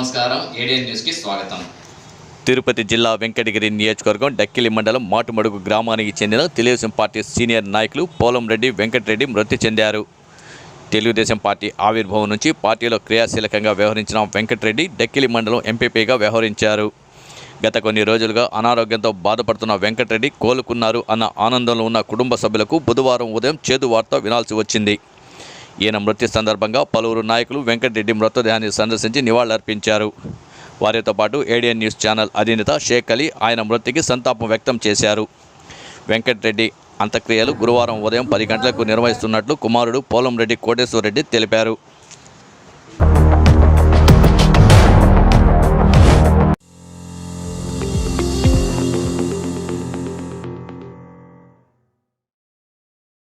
నమస్కారం. ఏడియన్ న్యూస్కి స్వాగతం. తిరుపతి జిల్లా వెంకటగిరి నియోజకవర్గం డక్కిలి మండలం మాటుమడుగు గ్రామానికి చెందిన తెలుగుదేశం పార్టీ సీనియర్ నాయకులు పోలంరెడ్డి వెంకటరెడ్డి మృతి చెందారు. తెలుగుదేశం పార్టీ ఆవిర్భావం నుంచి పార్టీలో క్రియాశీలకంగా వ్యవహరించిన వెంకటరెడ్డి డక్కిలి మండలం ఎంపీపీగా వ్యవహరించారు. గత కొన్ని రోజులుగా అనారోగ్యంతో బాధపడుతున్న వెంకటరెడ్డి కోలుకున్నారు అన్న ఆనందంలో ఉన్న కుటుంబ సభ్యులకు బుధవారం ఉదయం చేదు వార్త వినాల్సి వచ్చింది. ఈయన మృతి సందర్భంగా పలువురు నాయకులు వెంకటరెడ్డి మృతదేహాన్ని సందర్శించి నివాళులర్పించారు. వారితో పాటు ఏడియన్ న్యూస్ ఛానల్ అధినేత షేక్ అలీ ఆయన మృతికి సంతాపం వ్యక్తం చేశారు. వెంకటరెడ్డి అంత్యక్రియలు గురువారం ఉదయం పది గంటలకు నిర్వహిస్తున్నట్లు కుమారుడు పోలంరెడ్డి కోటేశ్వరరెడ్డి తెలిపారు.